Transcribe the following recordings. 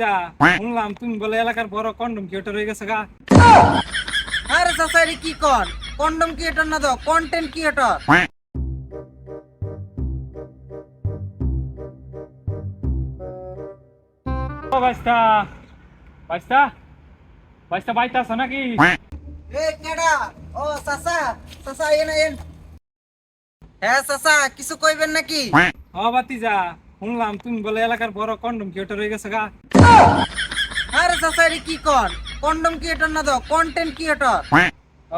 যা শুনলাম তুমি বলে এলাকার বড় কন্ডম কিউটার হয়ে গেছে গা। আরে সোসাইটি কি কর? কন্ডম ক্রিয়েটর না তো কন্টেন্ট ক্রিয়েটর বাইস্তা বাইস্তা বাইস্তা বাইতে আছো নাকি এ কেডা? ও সাসা সাসা এন এন। হ্যাঁ সাসা কিছু কইবেন নাকি? ও বাতি যা শুনলাম তুমি বলে এলাকার বড় কন্ডম কিউটার হয়ে গেছে গা। আরে সোসাইটি কি কর? কন্ডম ক্রিয়েটর না তো কন্টেন্ট ক্রিয়েটর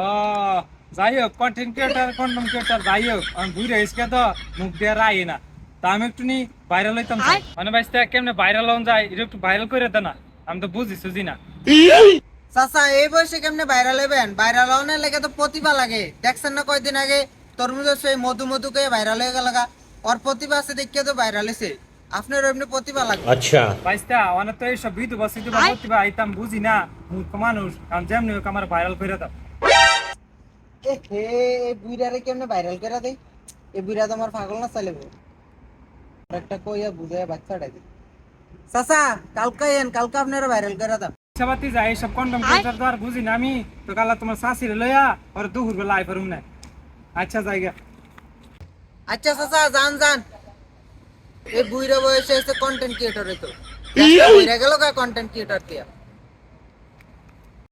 ও যাই হোক কন্টেন্ট ক্রিয়েটার কন্ডম ক্রিয়েটার যাই হোক আমি বুঝে এসকে তো মুখ দিয়ে রাই না। তা আমি একটু নি ভাইরাল হইতাম মানে বাইস্তা কেমনে ভাইরাল হন যায় এটা একটু ভাইরাল করে দে না। আমি তো বুঝি সুঝি না। চাচা এই বয়সে কেমনে ভাইরাল হবেন ভাইরাল হওয়ার লেগে তো প্রতিভা লাগে। দেখছেন না কয়দিন আগে তরমুজের সেই মধু মধু কে ভাইরাল হয়ে গেল। ওর প্রতিভা আছে দেখিয়ে তো ভাইরাল হয়েছে। আপনার এমনি প্রতিভা লাগবে। আচ্ছা। তো এইসব বিধু প্রতিভা আইতাম বুঝি না মূর্খ মানুষ। কারণ যেমনি আমার ভাইরাল করে দাও। এ হে বুইরারে কেমনে ভাইরাল করে দেই? এ বুইরা তো আমার পাগল না চাইলে একটা কইয়া বাচ্চা বাচ্চাটা দিই। চাচা কালকে এন কালকে আপনারা ভাইরাল করে দাও। সবাতি যায় এইসব কন্ডম কালচার তো আর বুঝি না আমি। তো কালা তোমার শাশিরে লইয়া আর দুহুর বেলা আই পারুম না। আচ্ছা জায়গা আচ্ছা চাচা যান যান এই বুইরা বয়সে এসে কন্টেন্ট ক্রিয়েটর তো বুইরা গেল কন্টেন্ট ক্রিয়েটর দিয়া